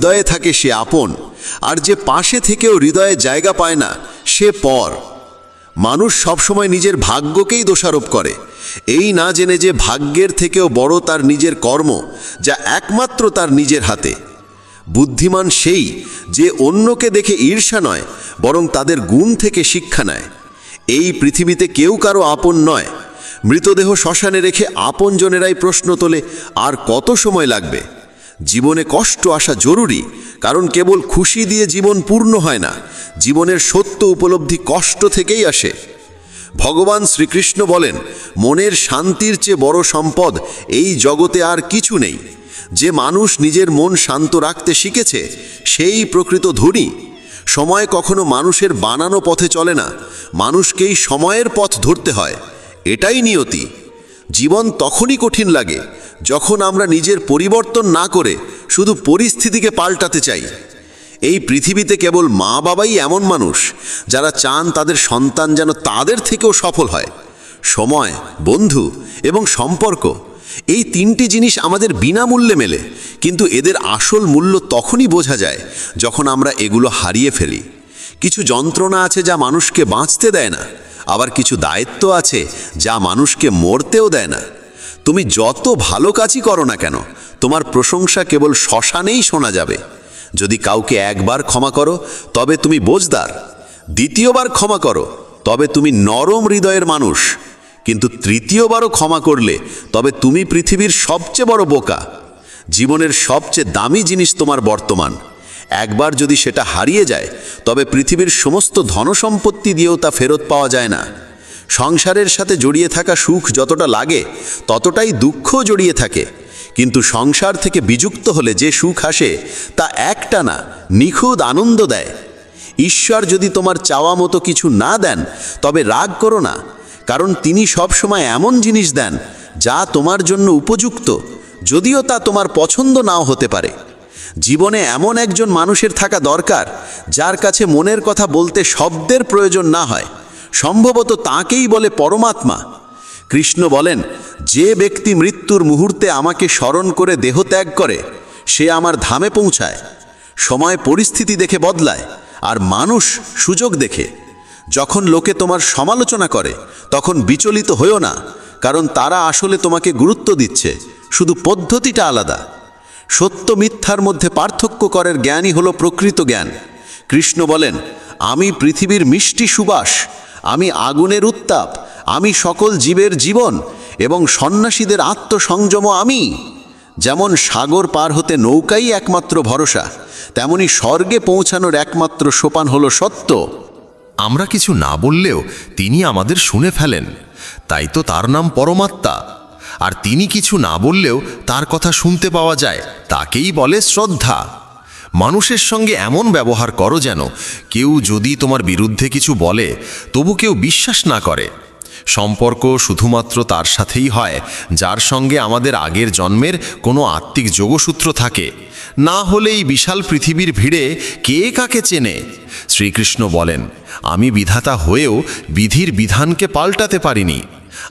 হৃদয়ে থাকে সে আপন, আর যে পাশে থেকেও হৃদয়ে জায়গা পায় না, সে পর। মানুষ সবসময় নিজের ভাগ্যকেই দোষারোপ করে। এই না জেনে যে ভাগ্যের থেকেও বড় তার নিজের কর্ম, যা একমাত্র তার নিজের হাতে। বুদ্ধিমান সেই যে অন্যকে দেখে ঈর্ষা নয়, বরং তাদের গুণ থেকে শিক্ষা নেয়। এই পৃথিবীতে কেউ কারও আপন নয়। মৃতদেহ শ্মশানে রেখে আপনজনেরাই প্রশ্ন তোলে, আর কত সময় লাগবে? জীবনে কষ্ট আসা জরুরি, কারণ কেবল খুশি দিয়ে জীবন পূর্ণ হয় না, জীবনের সত্য উপলব্ধি কষ্ট থেকেই আসে। ভগবান শ্রীকৃষ্ণ বলেন, মনের শান্তির চেয়ে বড় সম্পদ এই জগতে আর কিছু নেই। যে মানুষ নিজের মন শান্ত রাখতে শিখেছে, সেই প্রকৃত ধনী। সময় কখনো মানুষের বানানো পথে চলে না, মানুষকেই সময়ের পথ ধরতে হয়, এটাই নিয়তি। জীবন তখনই কঠিন লাগে যখন আমরা নিজের পরিবর্তন না করে শুধু পরিস্থিতিকে পাল্টাতে চাই। এই পৃথিবীতে কেবল মা বাবাই এমন মানুষ যারা চান তাদের সন্তান যেন তাদের থেকেও সফল হয়। সময়, বন্ধু এবং সম্পর্ক এই তিনটি জিনিস আমাদের বিনামূল্যে মেলে, কিন্তু এদের আসল মূল্য তখনই বোঝা যায় যখন আমরা এগুলো হারিয়ে ফেলি। কিছু যন্ত্রণা আছে যা মানুষকে বাঁচতে দেয় না, আবার কিছু দায়িত্ব আছে যা মানুষকে মরতেও দেয় না। তুমি যত ভালো কাজই করো না কেন, তোমার প্রশংসা কেবল শ্মশানেই শোনা যাবে। যদি কাউকে একবার ক্ষমা করো, তবে তুমি বোঝদার। দ্বিতীয়বার ক্ষমা করো, তবে তুমি নরম হৃদয়ের মানুষ। কিন্তু তৃতীয়বারও ক্ষমা করলে, তবে তুমি পৃথিবীর সবচেয়ে বড় বোকা। জীবনের সবচেয়ে দামি জিনিস তোমার বর্তমান। একবার যদি সেটা হারিয়ে যায়, তবে পৃথিবীর সমস্ত ধনসম্পত্তি দিয়েও তা ফেরত পাওয়া যায় না। সংসারের সাথে জড়িয়ে থাকা সুখ যতটা লাগে, ততটাই দুঃখও জড়িয়ে থাকে। কিন্তু সংসার থেকে বিযুক্ত হলে যে সুখ আসে, তা একটা না, নিখুঁত আনন্দ দেয়। ঈশ্বর যদি তোমার চাওয়া মতো কিছু না দেন, তবে রাগ করো না, কারণ তিনি সবসময় এমন জিনিস দেন, যা তোমার জন্য উপযুক্ত, যদিও তা তোমার পছন্দ নাও হতে পারে। জীবনে এমন একজন মানুষের থাকা দরকার, যার কাছে মনের কথা বলতে শব্দের প্রয়োজন না হয়। সম্ভবত তাকেই বলে পরমাত্মা। কৃষ্ণ বলেন, যে ব্যক্তি মৃত্যুর মুহূর্তে আমাকে স্মরণ করে দেহ ত্যাগ করে, সে আমার ধামে পৌঁছায়, সময় পরিস্থিতি দেখে বদলায়, আর মানুষ সুযোগ দেখে। যখন লোকে তোমার সমালোচনা করে, তখন বিচলিত হইও না, কারণ তারা আসলে তোমাকে গুরুত্ব দিচ্ছে, শুধু পদ্ধতিটা আলাদা। সত্য মিথ্যার মধ্যে পার্থক্য করার জ্ঞানই হলো প্রকৃত জ্ঞান। কৃষ্ণ বলেন, আমি পৃথিবীর মিষ্টি সুবাস আমি আগুনের উত্তাপ, আমি সকল জীবের জীবন এবং সন্ন্যাসীদের আত্মসংযম আমি। যেমন সাগর পার হতে নৌকাই একমাত্র ভরসা, তেমনি স্বর্গে পৌঁছানোর একমাত্র সোপান হলো সত্য। আমরা কিছু না বললেও তিনি আমাদের শুনে ফেলেন, তাই তো তার নাম পরমাত্মা। আর তিনি কিছু না বললেও তার কথা শুনতে পাওয়া যায়, তাকেই বলে শ্রদ্ধা। মানুষের সঙ্গে এমন ব্যবহার করো যেন কেউ যদি তোমার বিরুদ্ধে কিছু বলে, তবু কেউ বিশ্বাস না করে। সম্পর্ক শুধুমাত্র তার সাথেই হয়, যার সঙ্গে আমাদের আগের জন্মের কোনো আত্মিক যোগসূত্র থাকে। না হলে এই বিশাল পৃথিবীর ভিড়ে কে কাকে চেনে? শ্রীকৃষ্ণ বলেন, আমি বিধাতা হয়েও বিধির বিধানকে পাল্টাতে পারিনি।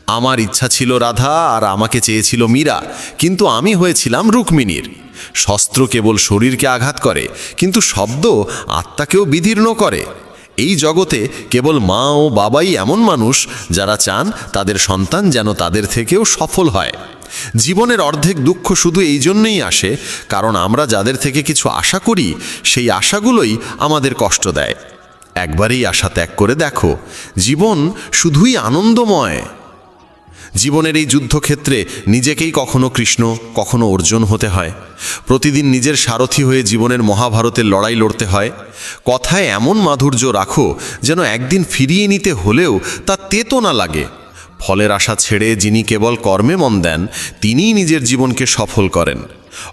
আমার ইচ্ছা ছিল রাধা আর আমাকে চেয়েছিল মীরা, কিন্তু আমি হয়েছিলাম রুক্মিণীর। শস্ত্র কেবল শরীরকে আঘাত করে, কিন্তু শব্দ আত্মাকেও বিদীর্ণ করে। এই জগতে কেবল মা ও বাবাই এমন মানুষ যারা চান তাদের সন্তান যেন তাদের থেকেও সফল হয়। জীবনের অর্ধেক দুঃখ শুধু এই জন্যই আসে, কারণ আমরা যাদের থেকে কিছু আশা করি, সেই আশাগুলোই আমাদের কষ্ট দেয়। একবারেই আশা ত্যাগ করে দেখো, জীবন শুধুই আনন্দময়। জীবনের এই যুদ্ধক্ষেত্রে নিজেকেই কখনো কৃষ্ণ, কখনো অর্জুন হতে হয়। প্রতিদিন নিজের সারথি হয়ে জীবনের মহাভারতের লড়াই লড়তে হয়। কথায় এমন মাধুর্য রাখো যেন একদিন ফিরিয়ে নিতে হলেও তা তেতো না লাগে। ফলের আশা ছেড়ে যিনি কেবল কর্মে মন দেন, তিনিই নিজের জীবনকে সফল করেন।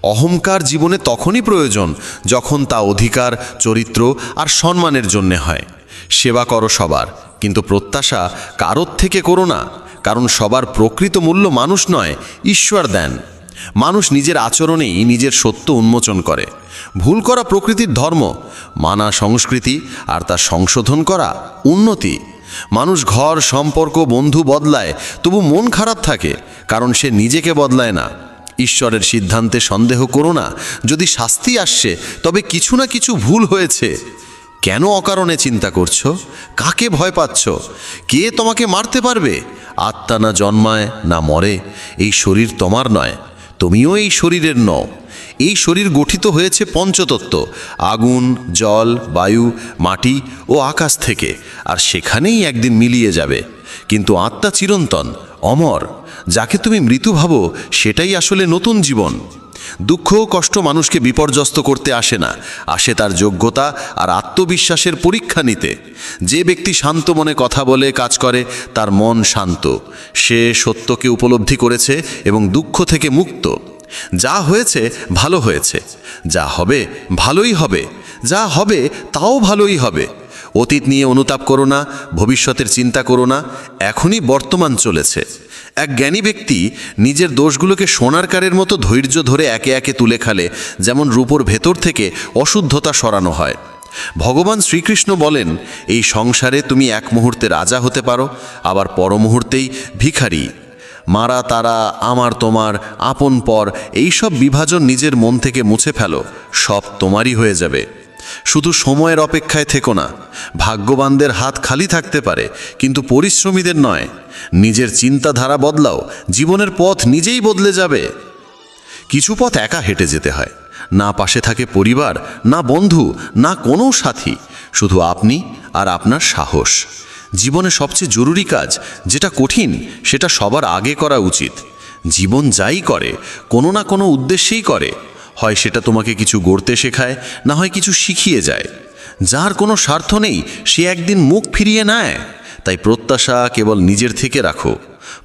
অহংকার জীবনে তখনই প্রয়োজন যখন তা অধিকার, চরিত্র আর সম্মানের জন্যে হয়। সেবা করো সবার, কিন্তু প্রত্যাশা কারোর থেকে করো না। কারণ সবার প্রকৃত মূল্য মানুষ নয়, ঈশ্বর দেন। মানুষ নিজের আচরণেই নিজের সত্য উন্মোচন করে। ভুল করা প্রকৃতির ধর্ম, মানা সংস্কৃতি আর তা সংশোধন করা উন্নতি। মানুষ ঘর, সম্পর্ক, বন্ধু বদলায়, তবু মন খারাপ থাকে, কারণ সে নিজেকে বদলায় না। ঈশ্বরের সিদ্ধান্তে সন্দেহ করো না। যদি শাস্তি আসছে তবে কিছু না কিছু ভুল হয়েছে। কেন অকারণে চিন্তা করছ? কাকে ভয় পাচ্ছ? কে তোমাকে মারতে পারবে? আত্মা না জন্মায়, না মরে। এই শরীর তোমার নয়, তুমিও এই শরীরের নও। এই শরীর গঠিত হয়েছে পঞ্চতত্ত্ব, আগুন, জল, বায়ু, মাটি ও আকাশ থেকে, আর সেখানেই একদিন মিলিয়ে যাবে। কিন্তু আত্মা চিরন্তন, অমর। যাকে তুমি মৃত্যু ভাবো, সেটাই আসলে নতুন জীবন। দুঃখ ও কষ্ট মানুষকে বিপর্যস্ত করতে আসে না, আসে তার যোগ্যতা আর আত্মবিশ্বাসের পরীক্ষা নিতে। যে ব্যক্তি শান্ত মনে কথা বলে, কাজ করে, তার মন শান্ত। সে সত্যকে উপলব্ধি করেছে এবং দুঃখ থেকে মুক্ত। যা হয়েছে, ভালো হয়েছে। যা হবে, ভালোই হবে। যা হবে, তাও ভালোই হবে। অতীত নিয়ে অনুতাপ করো না, ভবিষ্যতের চিন্তা করো না। এখনই বর্তমান চলেছে। এক জ্ঞানী ব্যক্তি নিজের দোষগুলোকে সোনার কারের মতো ধৈর্য ধরে একে একে তুলে খালে, যেমন রূপোর ভেতর থেকে অশুদ্ধতা সরানো হয়। ভগবান শ্রীকৃষ্ণ বলেন, এই সংসারে তুমি এক মুহূর্তে রাজা হতে পারো, আবার পর মুহূর্তেই ভিখারি। মারা, তারা, আমার, তোমার, আপন, পর, এইসব বিভাজন নিজের মন থেকে মুছে ফেলো, সব তোমারই হয়ে যাবে। শুধু সময়ের অপেক্ষায় থেকো না। ভাগ্যবানদের হাত খালি থাকতে পারে, কিন্তু পরিশ্রমীদের নয়। নিজের চিন্তাধারা বদলাও, জীবনের পথ নিজেই বদলে যাবে। কিছু পথ একা হেঁটে যেতে হয়। না পাশে থাকে পরিবার, না বন্ধু, না কোনো সাথী। শুধু আপনি আর আপনার সাহস। জীবনে সবচেয়ে জরুরি কাজ, যেটা কঠিন, সেটা সবার আগে করা উচিত। জীবন যাই করে, কোনো না কোনো উদ্দেশ্যেই করে। হয় সেটা তোমাকে কিছু গড়তে শেখায়, না হয় কিছু শিখিয়ে যায়। যার কোনো স্বার্থ নেই, সে একদিন মুখ ফিরিয়ে নেয়। তাই প্রত্যাশা কেবল নিজের থেকে রাখো।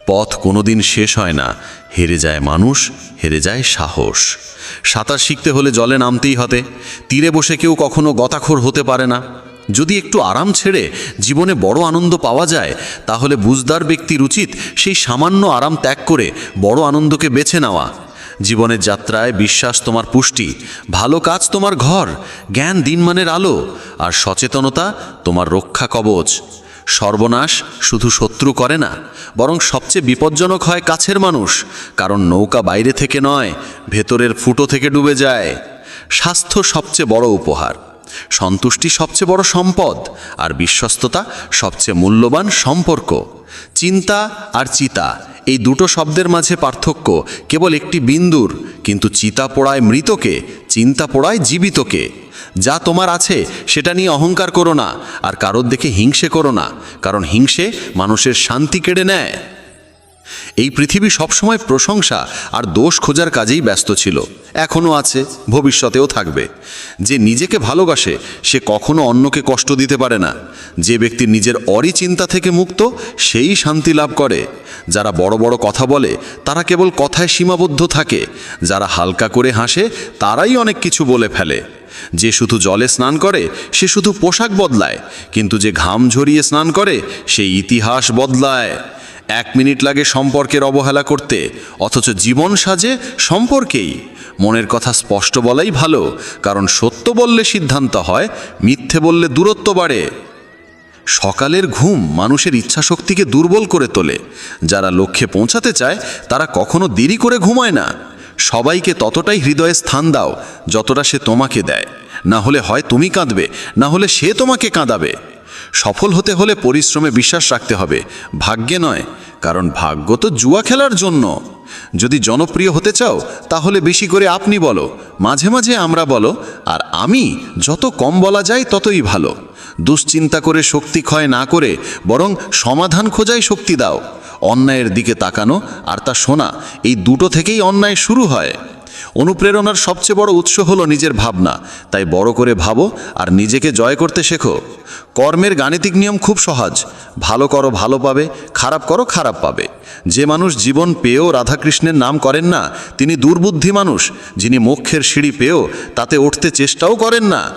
পথ কোনোদিন শেষ হয় না, হেরে যায় মানুষ, হেরে যায় সাহস। সাঁতার শিখতে হলে জলে নামতেই হতে তীরে বসে কেউ কখনো গতাখোর হতে পারে না। যদি একটু আরাম ছেড়ে জীবনে বড় আনন্দ পাওয়া যায়, তাহলে বুঝদার ব্যক্তির উচিত সেই সামান্য আরাম ত্যাগ করে বড় আনন্দকে বেছে নেওয়া। জীবনের যাত্রায় বিশ্বাস তোমার পুষ্টি, ভালো কাজ তোমার ঘর, জ্ঞান দিনমানের আলো, আর সচেতনতা তোমার রক্ষা কবচ। সর্বনাশ শুধু শত্রু করে না, বরং সবচেয়ে বিপজ্জনক হয় কাছের মানুষ, কারণ নৌকা বাইরে থেকে নয়, ভেতরের ফুটো থেকে ডুবে যায়। স্বাস্থ্য সবচেয়ে বড় উপহার, সন্তুষ্টি সবচেয়ে বড় সম্পদ, আর বিশ্বস্ততা সবচেয়ে মূল্যবান সম্পর্ক। চিন্তা আর চিতা এই দুটো শব্দের মাঝে পার্থক্য কেবল একটি বিন্দুর, কিন্তু চিতা পোড়ায় মৃতকে, চিন্তা পোড়ায় জীবিতকে। যা তোমার আছে, সেটা নিয়ে অহংকার করো না, আর কারোর দেখে হিংসে করো না, কারণ হিংসে মানুষের শান্তি কেড়ে নেয়। এই পৃথিবী সবসময় প্রশংসা আর দোষ খোঁজার কাজেই ব্যস্ত ছিল। এখনও আছে, ভবিষ্যতেও থাকবে। যে নিজেকে ভালোবাসে, সে কখনো অন্যকে কষ্ট দিতে পারে না। যে ব্যক্তি নিজের অরি চিন্তা থেকে মুক্ত, সেই শান্তি লাভ করে। যারা বড় বড় কথা বলে, তারা কেবল কথায় সীমাবদ্ধ থাকে। যারা হালকা করে হাসে, তারাই অনেক কিছু বলে ফেলে। যে শুধু জলে স্নান করে, সে শুধু পোশাক বদলায়। কিন্তু যে ঘাম ঝরিয়ে স্নান করে, সে ইতিহাস বদলায়। এক মিনিট লাগে সম্পর্কের অবহেলা করতে, অথচ জীবন সাজে সম্পর্কেই। মনের কথা স্পষ্ট বলাই ভালো, কারণ সত্য বললে সিদ্ধান্ত হয়, মিথ্যে বললে দূরত্ব বাড়ে। সকালের ঘুম মানুষের ইচ্ছাশক্তিকে দুর্বল করে তোলে। যারা লক্ষ্যে পৌঁছাতে চায়, তারা কখনো দেরি করে ঘুমায় না। সবাইকে ততটাই হৃদয়ে স্থান দাও, যতটা সে তোমাকে দেয়। না হলে হয় তুমি কাঁদবে, না হলে সে তোমাকে কাঁদাবে। সফল হতে হলে পরিশ্রমে বিশ্বাস রাখতে হবে। ভাগ্যে নয়, কারণ ভাগ্য তো জুয়া খেলার জন্য। যদি জনপ্রিয় হতে চাও, তাহলে বেশি করে আপনি বলো, মাঝে মাঝে আমরা বলো, আর আমি যত কম বলা যায় ততই ভালো। দুশ্চিন্তা করে শক্তি ক্ষয় না করে, বরং সমাধান খোঁজাই শক্তি দাও। অন্যায়ের দিকে তাকানো, আর তা শোনা, এই দুটো থেকেই অন্যায় শুরু হয়। অনুপ্রেরণার সবচেয়ে বড় উৎস হলো নিজের ভাবনা। তাই বড় করে ভাবো আর নিজেকে জয় করতে শেখো। কর্মের গাণিতিক নিয়ম খুব সহজ। ভালো করো, ভালো পাবে, খারাপ করো, খারাপ পাবে। যে মানুষ জীবন পেয়েও রাধাকৃষ্ণের নাম করেন না, তিনি দুর্বুদ্ধি মানুষ। যিনি মোক্ষের সিঁড়ি পেয়েও তাতে উঠতে চেষ্টাও করেন না।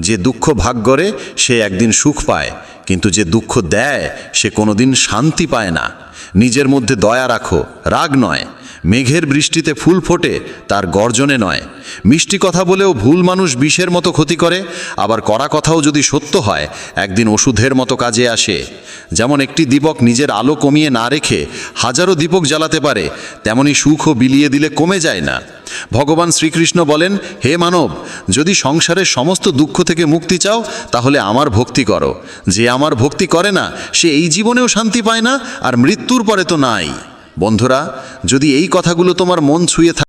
যে দুঃখ ভাগ করে, সে একদিন সুখ পায়। কিন্তু যে দুঃখ দেয়, সে কোনোদিন শান্তি পায় না। নিজের মধ্যে দয়া রাখো, রাগ নয়। মেঘের বৃষ্টিতে ফুল ফোটে, তার গর্জনে নয়। মিষ্টি কথা বলেও ভুল মানুষ বিষের মতো ক্ষতি করে, আবার করা কথাও যদি সত্য হয়, একদিন ওষুধের মতো কাজে আসে। যেমন একটি দীপক নিজের আলো কমিয়ে না রেখে হাজারো দীপক জ্বালাতে পারে, তেমনি সুখও বিলিয়ে দিলে কমে যায় না। ভগবান শ্রীকৃষ্ণ বলেন, হে মানব, যদি সংসারের সমস্ত দুঃখ থেকে মুক্তি চাও, তাহলে আমার ভক্তি করো। যে আমার ভক্তি করে না, সে এই জীবনেও শান্তি পায় না, আর মৃত্যুর পরে তো নাই। বন্ধুরা যদি এই কথাগুলো তোমার মন ছুঁয়ে থাকে